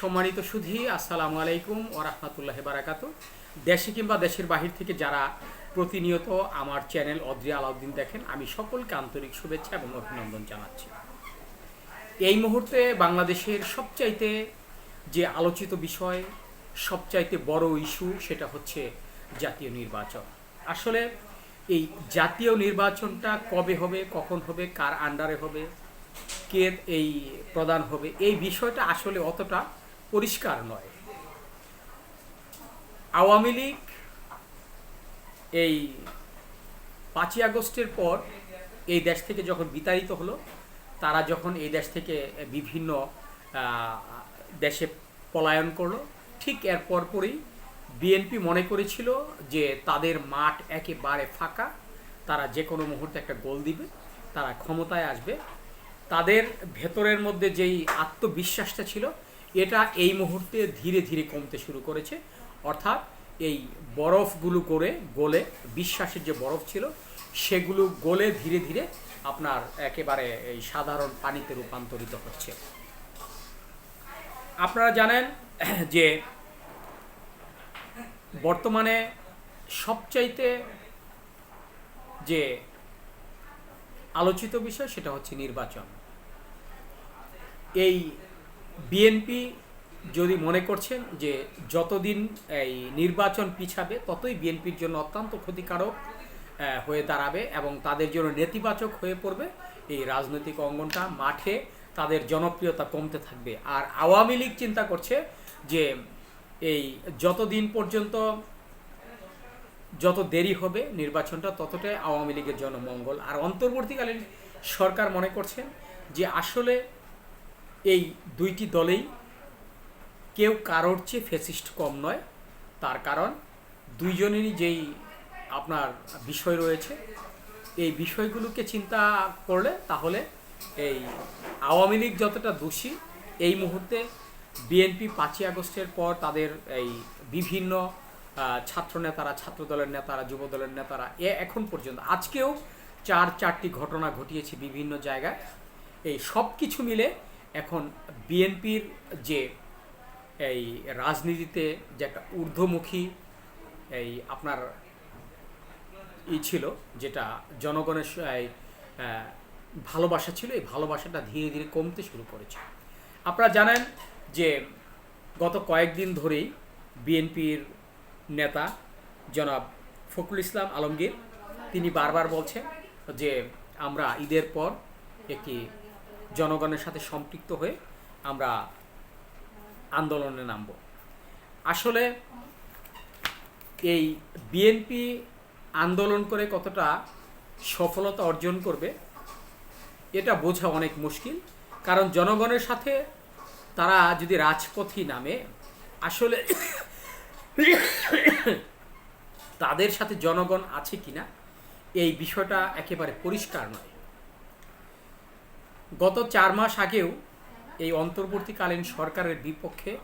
সম্মানিত সুধী, আসসালামু আলাইকুম ও রহমতুল্লাহ বারাকাতু দেশে কিংবা দেশের বাহির থেকে যারা প্রতিনিয়ত আমার চ্যানেল অদ্রি আলাউদ্দিন দেখেন, আমি সকলকে আন্তরিক শুভেচ্ছা এবং অভিনন্দন জানাচ্ছি। এই মুহূর্তে বাংলাদেশের সবচাইতে যে আলোচিত বিষয়, সবচাইতে বড় ইস্যু, সেটা হচ্ছে জাতীয় নির্বাচন। আসলে এই জাতীয় নির্বাচনটা কবে হবে, কখন হবে, কার আন্ডারে হবে, কে এই প্রদান হবে, এই বিষয়টা আসলে অতটা পরিষ্কার নয়। আওয়ামী লীগ এই পাঁচই আগস্টের পর এই দেশ থেকে যখন বিতাড়িত হলো, তারা যখন এই দেশ থেকে বিভিন্ন দেশে পলায়ন করল, ঠিক এর পরপরই বিএনপি মনে করেছিল যে তাদের মাঠ একেবারে ফাঁকা, তারা যে কোনো মুহূর্তে একটা গোল দিবে, তারা ক্ষমতায় আসবে। তাদের ভেতরের মধ্যে যেই আত্মবিশ্বাসটা ছিল এটা এই মুহূর্তে ধীরে ধীরে কমতে শুরু করেছে। অর্থাৎ এই বরফগুলো করে গলে, বিশ্বাসের যে বরফ ছিল, সেগুলো গলে ধীরে ধীরে আপনার একেবারে এই সাধারণ পানিতে রূপান্তরিত হচ্ছে। আপনারা জানেন যে বর্তমানে সবচাইতে যে আলোচিত বিষয় সেটা হচ্ছে নির্বাচন। এই বিএনপি যদি মনে করছেন যে যতদিন এই নির্বাচন পিছাবে, ততই বিএনপির জন্য অত্যন্ত ক্ষতিকারক হয়ে দাঁড়াবে এবং তাদের জন্য নেতিবাচক হয়ে পড়বে। এই রাজনৈতিক অঙ্গনটা মাঠে তাদের জনপ্রিয়তা কমতে থাকবে। আর আওয়ামী লীগ চিন্তা করছে যে এই যতদিন পর্যন্ত যত দেরি হবে নির্বাচনটা, ততটাই আওয়ামী লীগের জন্য মঙ্গল। আর অন্তর্বর্তীকালীন সরকার মনে করছেন যে আসলে এই দুইটি দলেই কেউ কারোর চেয়ে ফেসিস্ট কম নয়। তার কারণ, দুইজনেরই যেই আপনার বিষয় রয়েছে, এই বিষয়গুলোকে চিন্তা করলে তাহলে এই আওয়ামী লীগ যতটা দোষী, এই মুহূর্তে বিএনপি পাঁচই আগস্টের পর তাদের এই বিভিন্ন ছাত্র নেতারা ছাত্র দলের নেতারা যুব দলের নেতারা এ এখন পর্যন্ত, আজকেও চার চারটি ঘটনা ঘটিয়েছে বিভিন্ন জায়গায়। এই সব কিছু মিলে এখন বিএনপির যে এই রাজনীতিতে যে একটা ঊর্ধ্বমুখী এই আপনার ই ছিল, যেটা জনগণের ভালোবাসা ছিল, এই ভালোবাসাটা ধীরে ধীরে কমতে শুরু করেছে। আপনারা জানেন যে গত কয়েকদিন ধরেই বিএনপির নেতা জনাব ফখরুল ইসলাম আলমগীর, তিনি বারবার বলছেন যে আমরা ঈদের পর একটি জনগণের সাথে সম্পৃক্ত হয়ে আমরা আন্দোলনে নামব। আসলে এই বিএনপি আন্দোলন করে কতটা সফলতা অর্জন করবে, এটা বোঝা অনেক মুশকিল। কারণ জনগণের সাথে তারা যদি রাজপথই নামে, আসলে তাদের সাথে জনগণ আছে কিনা, এই বিষয়টা একেবারে পরিষ্কার নয়। গত চার মাস আগেও এই অন্তর্বর্তীকালীন সরকারের বিপক্ষে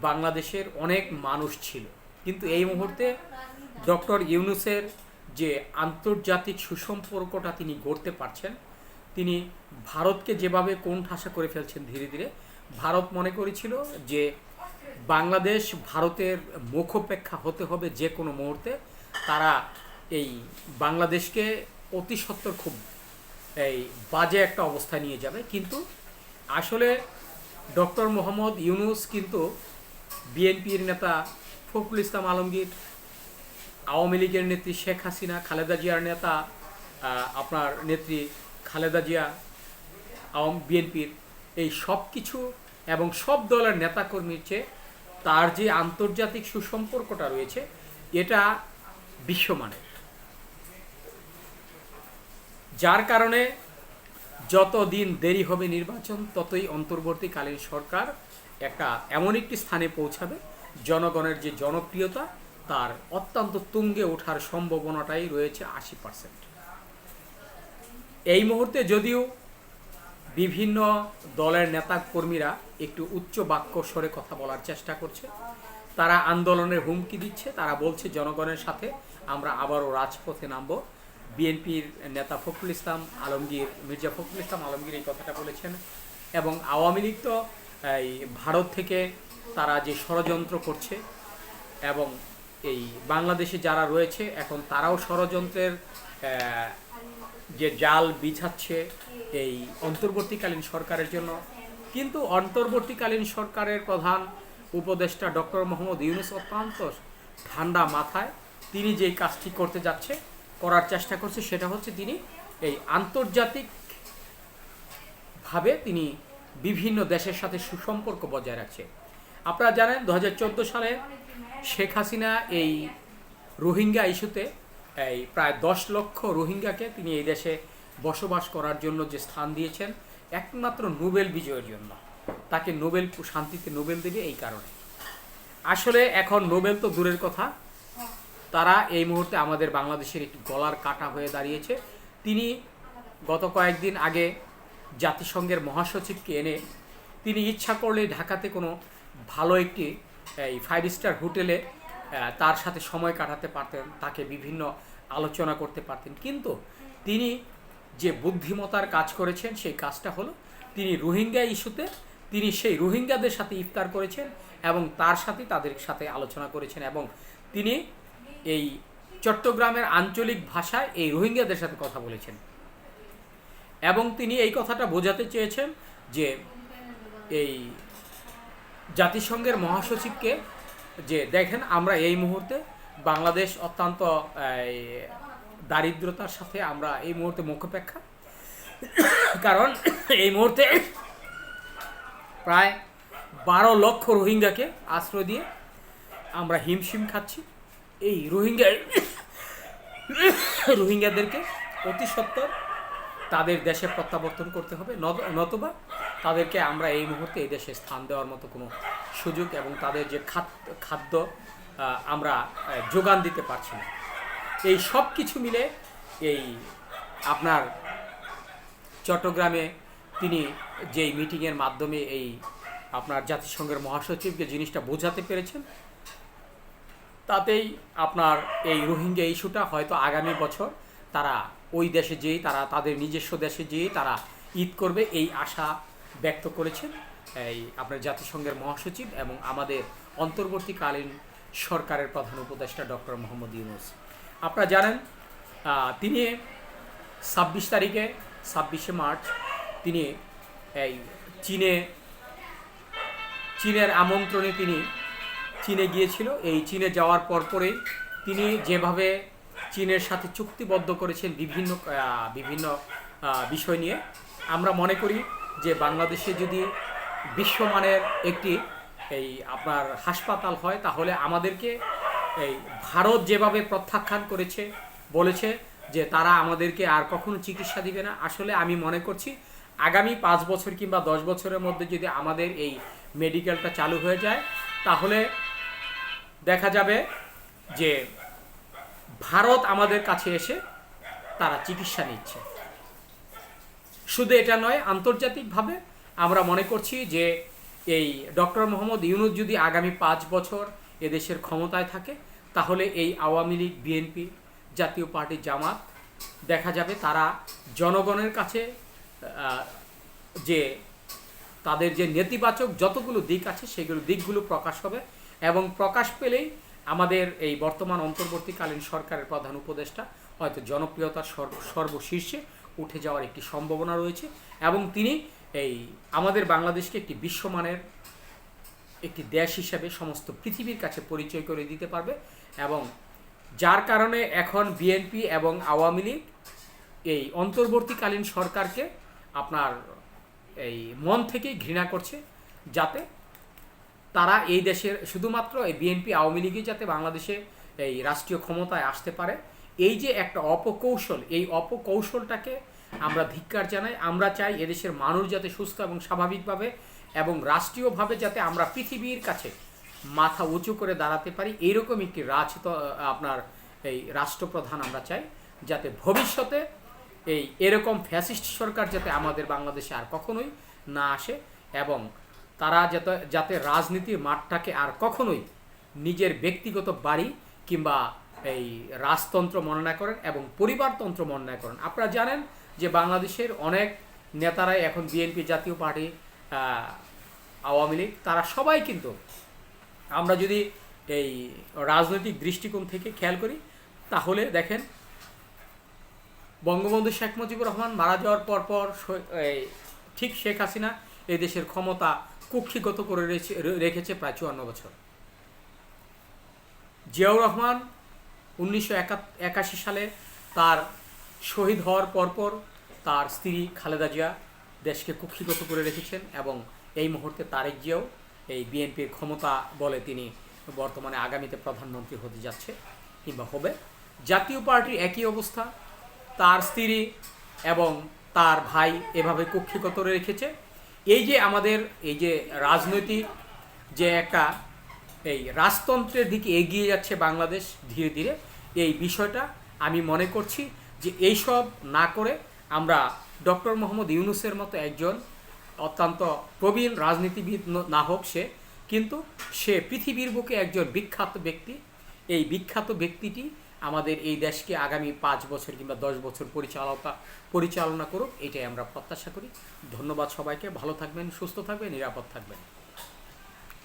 বাংলাদেশের অনেক মানুষ ছিল। কিন্তু এই মুহূর্তে ডক্টর ইউনুসের যে আন্তর্জাতিক সুসম্পর্কটা তিনি গড়তে পারছেন, তিনি ভারতকে যেভাবে কোণঠাসা করে ফেলছেন ধীরে ধীরে, ভারত মনে করেছিল যে বাংলাদেশ ভারতের মুখোপেক্ষা হতে হবে যে কোনো মুহূর্তে। তারা এই বাংলাদেশকে অতি সত্বর খুব এই বাজে একটা অবস্থায় নিয়ে যাবে। কিন্তু আসলে ডক্টর মোহাম্মদ ইউনুস কিন্তু বিএনপির নেতা ফখরুল ইসলাম আলমগীর, আওয়ামী লীগের নেত্রী শেখ হাসিনা, খালেদা জিয়ার নেতা আপনার নেত্রী খালেদা জিয়া, আওয়াম বিএনপির এই সব কিছু এবং সব দলের নেতাকর্মীর চেয়ে তার যে আন্তর্জাতিক সুসম্পর্কটা রয়েছে, এটা বিশ্বমানের। যার কারণে যত দিন দেরি হবে নির্বাচন, ততই অন্তর্বর্তীকালীন সরকার একটা এমন একটি স্থানে পৌঁছাবে। জনগণের যে জনপ্রিয়তা, তার অত্যন্ত তুঙ্গে ওঠার সম্ভাবনাটাই রয়েছে আশি পার্সেন্ট এই মুহূর্তে যদিও বিভিন্ন দলের নেতা কর্মীরা একটু উচ্চ বাক্য স্বরে কথা বলার চেষ্টা করছে, তারা আন্দোলনের হুমকি দিচ্ছে, তারা বলছে, জনগণের সাথে আমরা আবারও রাজপথে নামব। বিএনপির নেতা ফখরুল ইসলাম, আলমগীর, মির্জা ফখরুল ইসলাম আলমগীর এই কথাটা বলেছেন। এবং আওয়ামী লীগ তো, এই ভারত থেকে তারা যে ষড়যন্ত্র করছে এবং এই বাংলাদেশে যারা রয়েছে, এখন তারাও ষড়যন্ত্রের যে জাল বিছাচ্ছে এই অন্তর্বর্তীকালীন সরকারের জন্য। কিন্তু অন্তর্বর্তীকালীন সরকারের প্রধান উপদেষ্টা ডক্টর মোহাম্মদ ইউনুস অত্যন্ত ঠান্ডা মাথায় তিনি যেই কাজটি করতে যাচ্ছে করার চেষ্টা করছে সেটা হচ্ছে তিনি এই আন্তর্জাতিক ভাবে তিনি বিভিন্ন দেশের সাথে সুসম্পর্ক বজায় রাখছে। আপনারা জানেন দু হাজার চোদ্দ সালে শেখ হাসিনা এই রোহিঙ্গা ইস্যুতে এই প্রায় দশ লক্ষ রোহিঙ্গাকে তিনি এই দেশে বসবাস করার জন্য যে স্থান দিয়েছেন, একমাত্র নোবেল বিজয়ের জন্য। তাকে নোবেল শান্তিতে নোবেল দেবে এই কারণে। আসলে এখন নোবেল তো দূরের কথা। তারা এই মুহূর্তে আমাদের বাংলাদেশের একটি গলার কাটা হয়ে দাঁড়িয়েছে। তিনি গত কয়েকদিন আগে জাতিসংঘের মহাসচিবকে এনে তিনি ইচ্ছা করলে ঢাকাতে কোনো ভালো একটি, এই ফাইভ স্টার হোটেলে তার সাথে সময় কাটাতে পারতেন, তাকে বিভিন্ন আলোচনা করতে পারতেন। কিন্তু তিনি যে বুদ্ধিমতার কাজ করেছেন, সেই কাজটা হলো তিনি রোহিঙ্গা ইস্যুতে, তিনি সেই রোহিঙ্গাদের সাথে ইফতার করেছেন এবং তার সাথে তাদের সাথে আলোচনা করেছেন এবং তিনি এই চট্টগ্রামের আঞ্চলিক ভাষায় এই রোহিঙ্গাদের সাথে কথা বলেছেন। এবং তিনি এই কথাটা বোঝাতে চেয়েছেন যে এই জাতিসংঘের মহাসচিবকে যে দেখেন আমরা এই মুহূর্তে বাংলাদেশ অত্যন্ত দারিদ্রতার সাথে আমরা এই মুহূর্তে মুখোপেক্ষা। কারণ এই মুহূর্তে প্রায় বারো লক্ষ রোহিঙ্গাকে আশ্রয় দিয়ে আমরা হিমশিম খাচ্ছি। এই রোহিঙ্গা রোহিঙ্গাদেরকে অতি সত্বর তাদের দেশে প্রত্যাবর্তন করতে হবে। নত- নতুবা তাদেরকে আমরা এই মুহূর্তে এই দেশে স্থান দেওয়ার মতো কোনো সুযোগ এবং তাদের যে খাদ্য খাদ্য আমরা যোগান দিতে পারছি না। এই সব কিছু মিলে এই আপনার চট্টগ্রামে তিনি যেই মিটিংয়ের মাধ্যমে এই আপনার জাতিসংঘের মহাসচিবকে জিনিসটা বোঝাতে পেরেছেন তাতেই আপনার এই রোহিঙ্গা ইস্যুটা হয়তো আগামী বছর তারা ওই দেশে যেয়েই তারা তাদের নিজস্ব দেশে যেয়েই তারা ঈদ করবে এই আশা ব্যক্ত করেছেন এই আপনার জাতিসংঘের মহাসচিব এবং আমাদের অন্তর্বর্তীকালীন সরকারের প্রধান উপদেষ্টা ডক্টর মোহাম্মদ ইউনুস। আপনারা জানেন তিনি ছাব্বিশ তারিখে, ছাব্বিশে মার্চ তিনি এই চীনে, চীনের আমন্ত্রণে তিনি চীনে গিয়েছিল। এই চীনে যাওয়ার পরপরেই তিনি যেভাবে চীনের সাথে চুক্তিবদ্ধ করেছেন বিভিন্ন বিভিন্ন বিষয় নিয়ে, আমরা মনে করি যে বাংলাদেশে যদি বিশ্বমানের একটি এই আপনার হাসপাতাল হয়, তাহলে আমাদেরকে এই ভারত যেভাবে প্রত্যাখ্যান করেছে, বলেছে যে তারা আমাদেরকে আর কখনো চিকিৎসা দিবে না। আসলে আমি মনে করছি আগামী পাঁচ বছর কিংবা দশ বছরের মধ্যে যদি আমাদের এই মেডিকেলটা চালু হয়ে যায়, তাহলে দেখা যাবে যে ভারত আমাদের কাছে এসে তারা চিকিৎসা নিচ্ছে। শুধু এটা নয়, আন্তর্জাতিকভাবে আমরা মনে করছি যে এই ডক্টর মোহাম্মদ ইউনুস যদি আগামী পাঁচ বছর এদেশের ক্ষমতায় থাকে, তাহলে এই আওয়ামী লীগ, বিএনপি জাতীয় পার্টি, জামাত দেখা যাবে তারা জনগণের কাছে যে তাদের যে নেতিবাচক যতগুলো দিক আছে, সেগুলো দিকগুলো প্রকাশ হবে। এবং প্রকাশ পেলেই আমাদের এই বর্তমান অন্তর্বর্তীকালীন সরকারের প্রধান উপদেষ্টা হয়তো জনপ্রিয়তার সর্ব- সর্বশীর্ষে উঠে যাওয়ার একটি সম্ভাবনা রয়েছে এবং তিনি এই আমাদের বাংলাদেশকে একটি বিশ্বমানের একটি দেশ হিসেবে সমস্ত পৃথিবীর কাছে পরিচয় করে দিতে পারবে এবং যার কারণে এখন বিএনপি এবং আওয়ামী লীগ এই অন্তর্বর্তীকালীন সরকারকে আপনার এই মন থেকেই ঘৃণা করছে যাতে তারা এই দেশের শুধুমাত্র এই বিএনপি আওয়ামী লীগই যাতে বাংলাদেশে এই রাষ্ট্রীয় ক্ষমতায় আসতে পারে, এই যে একটা অপকৌশল, এই অপকৌশলটাকে আমরা ধিক্কার জানাই, আমরা চাই এদেশের মানুষ যাতে সুস্থ এবং স্বাভাবিকভাবে এবং রাষ্ট্রীয়ভাবে যাতে আমরা পৃথিবীর কাছে মাথা উঁচু করে দাঁড়াতে পারি, এইরকম একটি রাজ আপনার এই রাষ্ট্রপ্রধান আমরা চাই, যাতে ভবিষ্যতে এই এরকম ফ্যাসিস্ট সরকার যাতে আমাদের বাংলাদেশে আর কখনোই না আসে এবং তারা যাতে যাতে রাজনীতির মাঠটাকে আর কখনোই নিজের ব্যক্তিগত বাড়ি কিংবা এই রাজতন্ত্র মনোনয়ন করেন এবং পরিবারতন্ত্র মনোনয়ন করেন। আপনারা জানেন যে বাংলাদেশের অনেক নেতারাই এখন বিএনপি জাতীয় পার্টি আওয়ামী লীগ, তারা সবাই কিন্তু আমরা যদি এই রাজনৈতিক দৃষ্টিকোণ থেকে খেয়াল করি, তাহলে দেখেন বঙ্গবন্ধু শেখ মুজিবুর রহমান মারা যাওয়ার পর পর এই ঠিক শেখ হাসিনা এই দেশের ক্ষমতা কুক্ষিগত করে রেখেছে প্রায় চুয়ান্ন বছর। জিয়াউর রহমান উনিশশো একাশি সালে তার শহীদ হওয়ার পরপর তার স্ত্রী খালেদা জিয়া দেশকে কুক্ষিগত করে রেখেছেন এবং এই মুহূর্তে তারেক জিয়াও এই বিএনপির ক্ষমতা বলে তিনি বর্তমানে আগামীতে প্রধানমন্ত্রী হতে যাচ্ছে কিংবা হবে। জাতীয় পার্টির একই অবস্থা। তার স্ত্রী এবং তার ভাই এভাবে কুক্ষিগত রেখেছে। এই যে আমাদের এই যে রাজনৈতিক যে একটা এই রাজতন্ত্রের দিকে এগিয়ে যাচ্ছে বাংলাদেশ ধীরে ধীরে, এই বিষয়টা আমি মনে করছি যে এইসব না করে আমরা ডক্টর মোহাম্মদ ইউনুসের মতো একজন অত্যন্ত প্রবীণ রাজনীতিবিদ না হোক সে, কিন্তু সে পৃথিবীর বুকে একজন বিখ্যাত ব্যক্তি। এই বিখ্যাত ব্যক্তিটি আমাদের এই দেশকে আগামী পাঁচ বছর কিংবা দশ বছর পরিচালনা পরিচালনা করুক, এটাই আমরা প্রত্যাশা করি। ধন্যবাদ সবাইকে। ভালো থাকবেন, সুস্থ থাকবেন, নিরাপদ থাকবেন।